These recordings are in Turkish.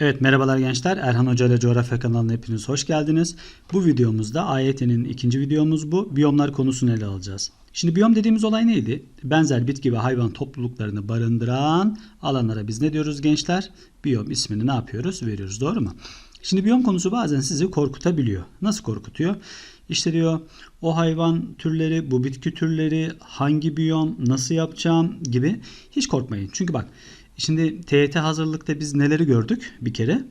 Evet merhabalar gençler. Erhan Hoca ile Coğrafya kanalına hepiniz hoş geldiniz. Bu videomuzda AYT'nin ikinci videomuz bu. Biyomlar konusunu ele alacağız. Şimdi biyom dediğimiz olay neydi? Benzer bitki ve hayvan topluluklarını barındıran alanlara biz ne diyoruz gençler? Biyom ismini ne yapıyoruz? Veriyoruz doğru mu? Şimdi biyom konusu bazen sizi korkutabiliyor. Nasıl korkutuyor? İşte diyor o hayvan türleri, bu bitki türleri, hangi biyom, nasıl yapacağım gibi hiç korkmayın. Çünkü bak Şimdi TYT hazırlıkta biz neleri gördük bir kere?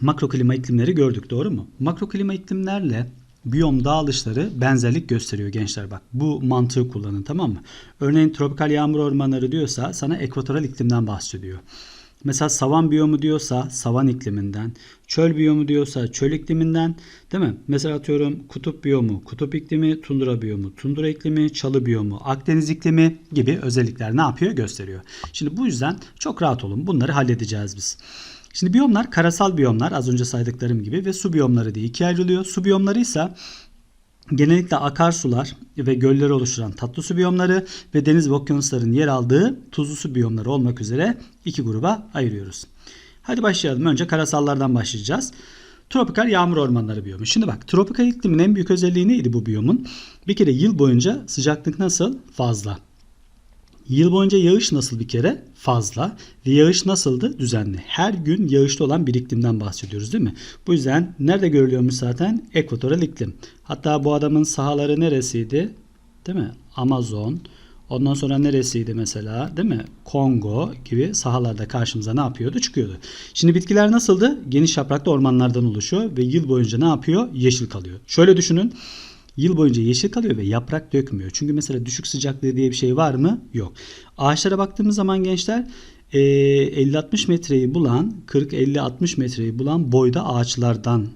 Makro klima iklimleri gördük doğru mu? Makro klima iklimlerle biyom dağılışları benzerlik gösteriyor gençler bak. Bu mantığı kullanın tamam mı? Örneğin tropikal yağmur ormanları diyorsa sana ekvatoral iklimden bahsediyor. Mesela savan biyomu diyorsa savan ikliminden, çöl biyomu diyorsa çöl ikliminden, değil mi? Mesela atıyorum kutup biyomu, kutup iklimi, tundra biyomu, tundra iklimi, çalı biyomu, Akdeniz iklimi gibi özellikler ne yapıyor? Gösteriyor. Şimdi bu yüzden çok rahat olun. Bunları halledeceğiz biz. Şimdi biyomlar karasal biyomlar az önce saydıklarım gibi ve su biyomları diye ikiye ayrılıyor. Su biyomları ise genellikle akarsular ve gölleri oluşturan tatlı su biyomları ve deniz ve okyanusların yer aldığı tuzlu su biyomları olmak üzere iki gruba ayırıyoruz. Hadi başlayalım. Önce karasallardan başlayacağız. Tropikal yağmur ormanları biyomu. Şimdi bak tropikal iklimin en büyük özelliği neydi bu biyomun? Bir kere yıl boyunca sıcaklık nasıl? Fazla. Yıl boyunca yağış nasıl bir kere? Fazla. Ve yağış nasıldı? Düzenli. Her gün yağışlı olan bir iklimden bahsediyoruz değil mi? Bu yüzden nerede görülüyormuş zaten? Ekvatoral iklim. Hatta bu adamın sahaları neresiydi? Değil mi? Amazon. Ondan sonra neresiydi mesela? Değil mi? Kongo gibi sahalarda karşımıza ne yapıyordu? Çıkıyordu. Şimdi bitkiler nasıldı? Geniş yapraklı ormanlardan oluşuyor ve yıl boyunca ne yapıyor? Yeşil kalıyor. Şöyle düşünün. Yıl boyunca yeşil kalıyor ve yaprak dökmüyor. Çünkü mesela düşük sıcaklığı diye bir şey var mı? Yok. Ağaçlara baktığımız zaman gençler 50-60 metreyi bulan 40-50-60 metreyi bulan boyda ağaçlardan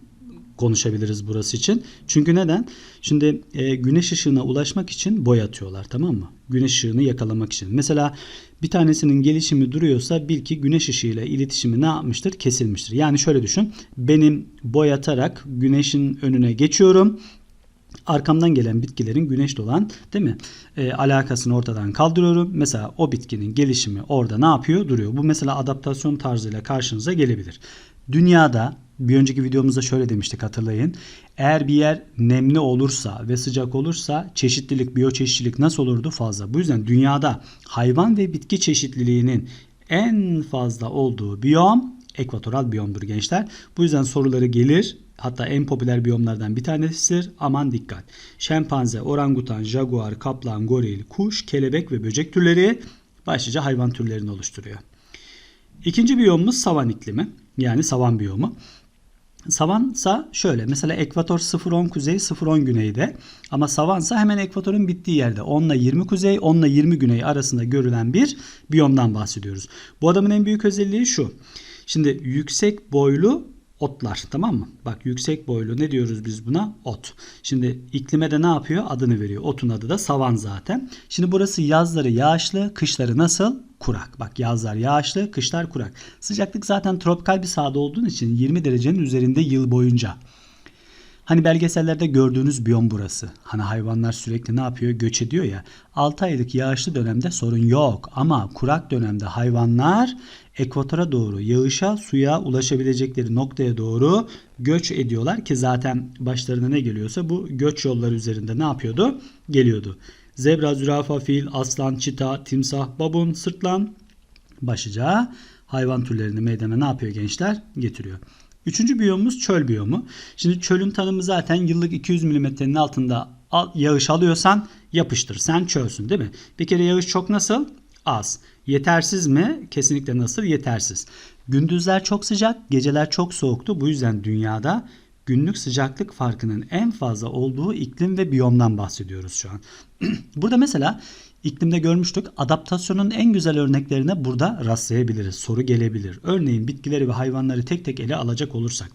konuşabiliriz burası için. Çünkü neden? Şimdi e, güneş ışığına ulaşmak için boy atıyorlar tamam mı? Güneş ışığını yakalamak için. Mesela bir tanesinin gelişimi duruyorsa bil ki güneş ışığıyla iletişimi ne yapmıştır? Kesilmiştir. Yani şöyle düşün. Benim boy atarak güneşin önüne geçiyorum arkamdan gelen bitkilerin güneşle olan değil mi e, alakasını ortadan kaldırıyorum. Mesela o bitkinin gelişimi orada ne yapıyor? Duruyor. Bu mesela adaptasyon tarzıyla karşınıza gelebilir. Dünyada bir önceki videomuzda şöyle demiştik hatırlayın. Eğer bir yer nemli olursa ve sıcak olursa çeşitlilik, biyoçeşitlilik nasıl olurdu? Fazla. Bu yüzden dünyada hayvan ve bitki çeşitliliğinin en fazla olduğu biyom ekvatoral biyomdur gençler. Bu yüzden soruları gelir hatta en popüler biyomlardan bir tanesidir. Aman dikkat. Şempanze, orangutan, jaguar, kaplan, goril, kuş, kelebek ve böcek türleri başlıca hayvan türlerini oluşturuyor. İkinci biyomumuz savan iklimi. Yani savan biyomu. Savansa şöyle mesela ekvator 0-10 kuzey 0-10 güneyde ama savansa hemen ekvatorun bittiği yerde 10 ile 20 kuzey 10 ile 20 güney arasında görülen bir biyomdan bahsediyoruz. Bu adamın en büyük özelliği şu. Şimdi yüksek boylu otlar tamam mı? Bak yüksek boylu ne diyoruz biz buna? Ot. Şimdi iklime de ne yapıyor? Adını veriyor. Otun adı da savan zaten. Şimdi burası yazları yağışlı, kışları nasıl? Kurak. Bak yazlar yağışlı, kışlar kurak. Sıcaklık zaten tropikal bir sahada olduğun için 20 derecenin üzerinde yıl boyunca. Hani belgesellerde gördüğünüz biyom burası. Hani hayvanlar sürekli ne yapıyor? Göç ediyor ya. 6 aylık yağışlı dönemde sorun yok. Ama kurak dönemde hayvanlar ekvatora doğru yağışa suya ulaşabilecekleri noktaya doğru göç ediyorlar ki zaten başlarına ne geliyorsa bu göç yolları üzerinde ne yapıyordu? Geliyordu. Zebra, zürafa, fil, aslan, çita, timsah, babun, sırtlan başlıca hayvan türlerini meydana ne yapıyor gençler? Getiriyor. Üçüncü biyomumuz çöl biyomu. Şimdi çölün tanımı zaten yıllık 200 milimetrenin altında yağış alıyorsan yapıştır. Sen çölsün değil mi? Bir kere yağış çok nasıl? Az. Yetersiz mi? Kesinlikle nasıl? Yetersiz. Gündüzler çok sıcak, geceler çok soğuktu. Bu yüzden dünyada günlük sıcaklık farkının en fazla olduğu iklim ve biyomdan bahsediyoruz şu an. Burada mesela iklimde görmüştük. Adaptasyonun en güzel örneklerine burada rastlayabiliriz. Soru gelebilir. Örneğin bitkileri ve hayvanları tek tek ele alacak olursak.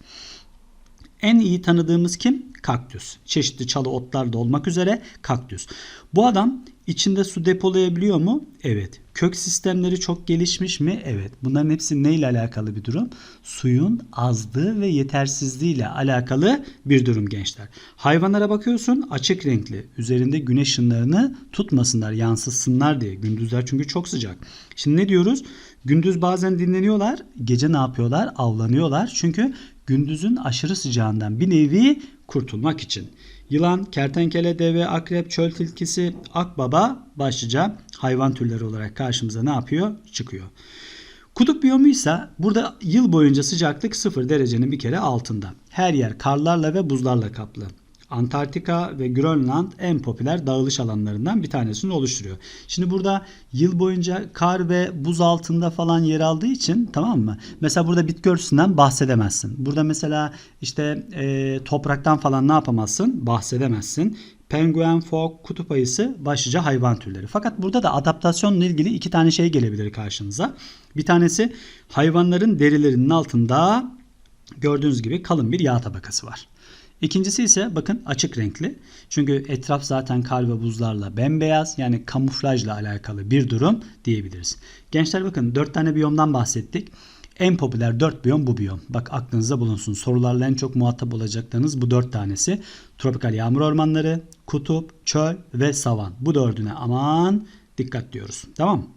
En iyi tanıdığımız kim? Kaktüs. Çeşitli çalı otlar da olmak üzere kaktüs. Bu adam İçinde su depolayabiliyor mu? Evet. Kök sistemleri çok gelişmiş mi? Evet. Bunların hepsi neyle alakalı bir durum? Suyun azlığı ve yetersizliği ile alakalı bir durum gençler. Hayvanlara bakıyorsun açık renkli. Üzerinde güneş ışınlarını tutmasınlar, yansıtsınlar diye. Gündüzler çünkü çok sıcak. Şimdi ne diyoruz? Gündüz bazen dinleniyorlar. Gece ne yapıyorlar? Avlanıyorlar. Çünkü gündüzün aşırı sıcağından bir nevi kurtulmak için. Yılan, kertenkele, deve, akrep, çöl tilkisi, akbaba başlıca hayvan türleri olarak karşımıza ne yapıyor? Çıkıyor. Kutup biyomu ise burada yıl boyunca sıcaklık 0 derecenin bir kere altında. Her yer karlarla ve buzlarla kaplı. Antarktika ve Grönland en popüler dağılış alanlarından bir tanesini oluşturuyor. Şimdi burada yıl boyunca kar ve buz altında falan yer aldığı için tamam mı? Mesela burada bitki örtüsünden bahsedemezsin. Burada mesela işte e, topraktan falan ne yapamazsın? Bahsedemezsin. Penguen, fok, kutup ayısı başlıca hayvan türleri. Fakat burada da adaptasyonla ilgili iki tane şey gelebilir karşınıza. Bir tanesi hayvanların derilerinin altında gördüğünüz gibi kalın bir yağ tabakası var. İkincisi ise bakın açık renkli. Çünkü etraf zaten kar ve buzlarla bembeyaz yani kamuflajla alakalı bir durum diyebiliriz. Gençler bakın 4 tane biyomdan bahsettik. En popüler 4 biyom bu biyom. Bak aklınızda bulunsun. Sorularla en çok muhatap olacaklarınız bu 4 tanesi. Tropikal yağmur ormanları, kutup, çöl ve savan. Bu dördüne aman dikkat diyoruz. Tamam mı?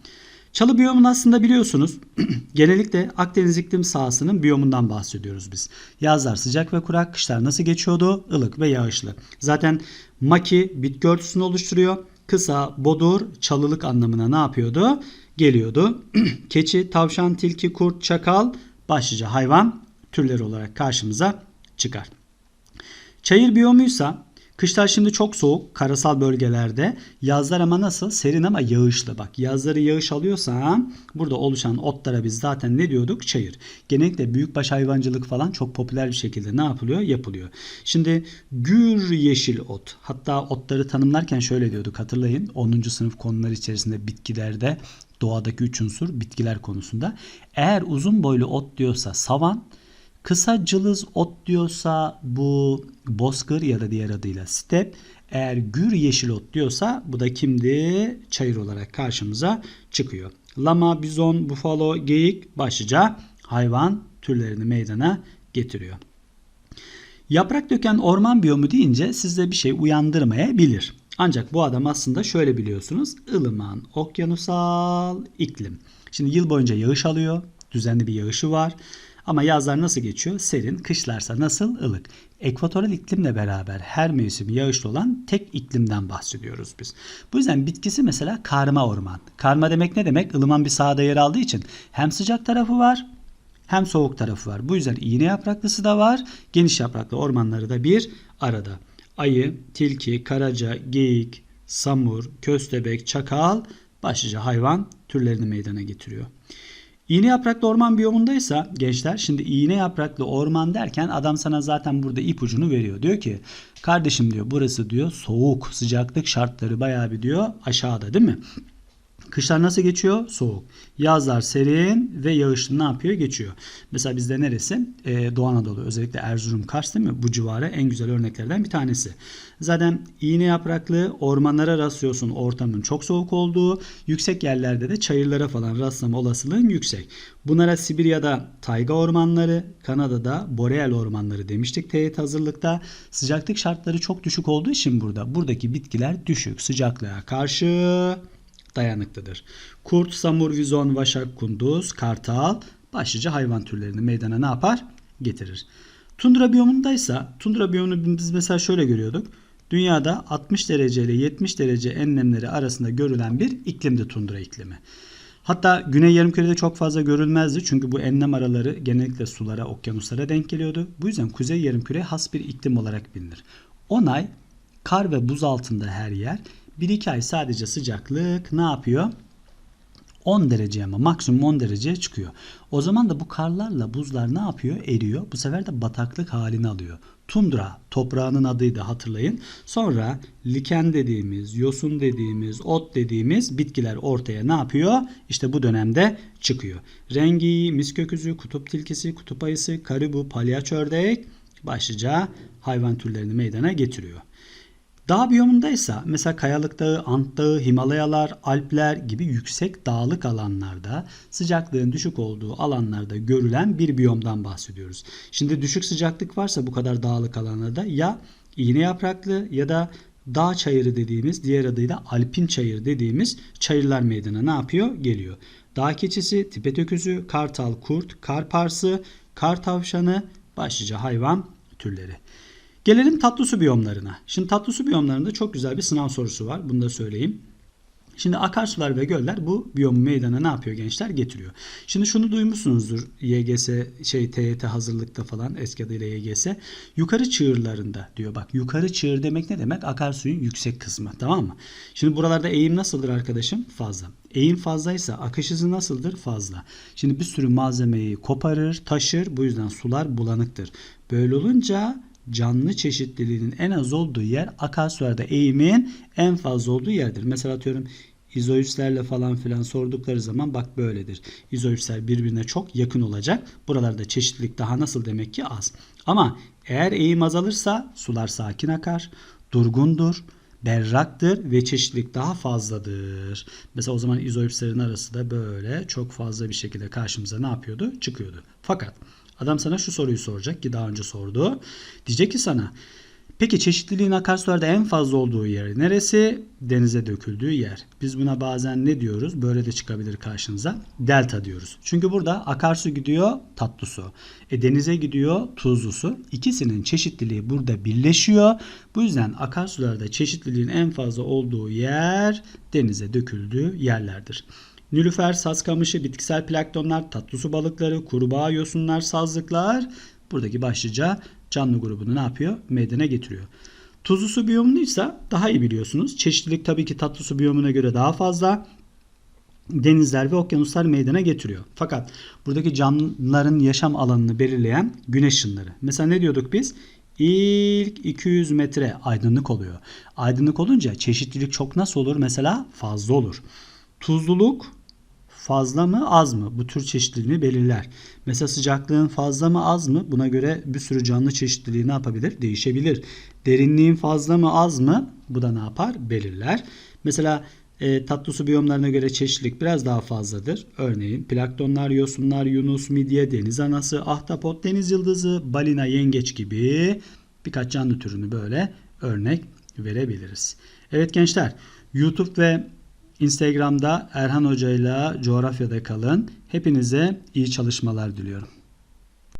Çalı biyomunu aslında biliyorsunuz. Genellikle Akdeniz iklim sahasının biyomundan bahsediyoruz biz. Yazlar sıcak ve kurak, kışlar nasıl geçiyordu? Ilık ve yağışlı. Zaten maki bitki örtüsünü oluşturuyor. Kısa, bodur, çalılık anlamına ne yapıyordu? Geliyordu. Keçi, tavşan, tilki, kurt, çakal başlıca hayvan türleri olarak karşımıza çıkar. Çayır biyomuysa Kışlar şimdi çok soğuk karasal bölgelerde. Yazlar ama nasıl? Serin ama yağışlı. Bak yazları yağış alıyorsa burada oluşan otlara biz zaten ne diyorduk? Çayır. Genellikle büyükbaş hayvancılık falan çok popüler bir şekilde ne yapılıyor? Yapılıyor. Şimdi gür yeşil ot. Hatta otları tanımlarken şöyle diyorduk hatırlayın. 10. sınıf konular içerisinde bitkilerde doğadaki üç unsur bitkiler konusunda. Eğer uzun boylu ot diyorsa savan, Kısa cılız ot diyorsa bu bozkır ya da diğer adıyla step. Eğer gür yeşil ot diyorsa bu da kimdi? Çayır olarak karşımıza çıkıyor. Lama, bizon, bufalo, geyik başlıca hayvan türlerini meydana getiriyor. Yaprak döken orman biyomu deyince sizde bir şey uyandırmayabilir. Ancak bu adam aslında şöyle biliyorsunuz ılıman, okyanusal iklim. Şimdi yıl boyunca yağış alıyor. Düzenli bir yağışı var. Ama yazlar nasıl geçiyor? Serin, kışlarsa nasıl? ılık. Ekvatoral iklimle beraber her mevsim yağışlı olan tek iklimden bahsediyoruz biz. Bu yüzden bitkisi mesela karma orman. Karma demek ne demek? Ilıman bir sahada yer aldığı için hem sıcak tarafı var hem soğuk tarafı var. Bu yüzden iğne yapraklısı da var. Geniş yapraklı ormanları da bir arada. Ayı, tilki, karaca, geyik, samur, köstebek, çakal başlıca hayvan türlerini meydana getiriyor. İğne yapraklı orman biyomundaysa gençler şimdi iğne yapraklı orman derken adam sana zaten burada ipucunu veriyor. Diyor ki kardeşim diyor burası diyor soğuk sıcaklık şartları bayağı bir diyor aşağıda değil mi? Kışlar nasıl geçiyor? Soğuk. Yazlar serin ve yağışlı ne yapıyor? Geçiyor. Mesela bizde neresi? Ee, Doğu Anadolu. Özellikle Erzurum, Kars değil mi? Bu civarı en güzel örneklerden bir tanesi. Zaten iğne yapraklı ormanlara rastlıyorsun ortamın çok soğuk olduğu. Yüksek yerlerde de çayırlara falan rastlama olasılığın yüksek. Bunlara Sibirya'da tayga ormanları, Kanada'da boreal ormanları demiştik teyit hazırlıkta. Sıcaklık şartları çok düşük olduğu için burada buradaki bitkiler düşük sıcaklığa karşı dayanıklıdır. Kurt, samur, vizon, vaşak, kunduz, kartal başlıca hayvan türlerini meydana ne yapar? Getirir. Tundra biyomundaysa tundra biyomunu biz mesela şöyle görüyorduk. Dünyada 60 derece ile 70 derece enlemleri arasında görülen bir iklimdi tundra iklimi. Hatta Güney Yarımküre'de çok fazla görülmezdi çünkü bu enlem araları genellikle sulara, okyanuslara denk geliyordu. Bu yüzden Kuzey Yarımküre has bir iklim olarak bilinir. 10 ay kar ve buz altında her yer 1-2 ay sadece sıcaklık ne yapıyor? 10 derece ama maksimum 10 dereceye çıkıyor. O zaman da bu karlarla buzlar ne yapıyor? Eriyor. Bu sefer de bataklık halini alıyor. Tundra toprağının adıydı hatırlayın. Sonra liken dediğimiz, yosun dediğimiz, ot dediğimiz bitkiler ortaya ne yapıyor? İşte bu dönemde çıkıyor. Rengi, misköküzü, kutup tilkisi, kutup ayısı, karibu, palyaç ördek başlıca hayvan türlerini meydana getiriyor. Dağ biyomundaysa mesela Kayalık Dağı, Ant Dağı, Himalayalar, Alpler gibi yüksek dağlık alanlarda sıcaklığın düşük olduğu alanlarda görülen bir biyomdan bahsediyoruz. Şimdi düşük sıcaklık varsa bu kadar dağlık alanlarda ya iğne yapraklı ya da dağ çayırı dediğimiz diğer adıyla alpin çayır dediğimiz çayırlar meydana ne yapıyor? Geliyor. Dağ keçisi, tibet öküzü, kartal, kurt, kar parsı, kar tavşanı başlıca hayvan türleri. Gelelim tatlı su biyomlarına. Şimdi tatlı su biyomlarında çok güzel bir sınav sorusu var. Bunu da söyleyeyim. Şimdi akarsular ve göller bu biyomu meydana ne yapıyor gençler? Getiriyor. Şimdi şunu duymuşsunuzdur YGS şey TYT hazırlıkta falan eski adıyla YGS. Yukarı çığırlarında diyor. Bak yukarı çığır demek ne demek? Akarsuyun yüksek kısmı. Tamam mı? Şimdi buralarda eğim nasıldır arkadaşım? Fazla. Eğim fazlaysa akış hızı nasıldır? Fazla. Şimdi bir sürü malzemeyi koparır, taşır. Bu yüzden sular bulanıktır. Böyle olunca canlı çeşitliliğinin en az olduğu yer akarsularda eğimin en fazla olduğu yerdir. Mesela atıyorum izoüslerle falan filan sordukları zaman bak böyledir. İzoüsler birbirine çok yakın olacak. Buralarda çeşitlilik daha nasıl demek ki az. Ama eğer eğim azalırsa sular sakin akar, durgundur, berraktır ve çeşitlilik daha fazladır. Mesela o zaman izoüslerin arası da böyle çok fazla bir şekilde karşımıza ne yapıyordu? Çıkıyordu. Fakat Adam sana şu soruyu soracak ki daha önce sordu. Diyecek ki sana peki çeşitliliğin akarsularda en fazla olduğu yer neresi? Denize döküldüğü yer. Biz buna bazen ne diyoruz? Böyle de çıkabilir karşınıza. Delta diyoruz. Çünkü burada akarsu gidiyor tatlı su. E, denize gidiyor tuzlu su. İkisinin çeşitliliği burada birleşiyor. Bu yüzden akarsularda çeşitliliğin en fazla olduğu yer denize döküldüğü yerlerdir. Nilüfer, saz kamışı, bitkisel planktonlar, tatlı su balıkları, kurbağa, yosunlar, sazlıklar buradaki başlıca canlı grubunu ne yapıyor? Meydana getiriyor. Tuzlu su biyomundaysa daha iyi biliyorsunuz. Çeşitlilik tabii ki tatlı su biyomuna göre daha fazla. Denizler ve okyanuslar meydana getiriyor. Fakat buradaki canlıların yaşam alanını belirleyen güneş ışınları. Mesela ne diyorduk biz? İlk 200 metre aydınlık oluyor. Aydınlık olunca çeşitlilik çok nasıl olur? Mesela fazla olur. Tuzluluk fazla mı az mı bu tür çeşitliliğini belirler. Mesela sıcaklığın fazla mı az mı buna göre bir sürü canlı çeşitliliği ne yapabilir? Değişebilir. Derinliğin fazla mı az mı bu da ne yapar? Belirler. Mesela e, tatlı su biyomlarına göre çeşitlilik biraz daha fazladır. Örneğin planktonlar, yosunlar, yunus, midye, deniz anası, ahtapot, deniz yıldızı, balina, yengeç gibi birkaç canlı türünü böyle örnek verebiliriz. Evet gençler YouTube ve Instagram'da Erhan Hoca ile coğrafyada kalın. Hepinize iyi çalışmalar diliyorum.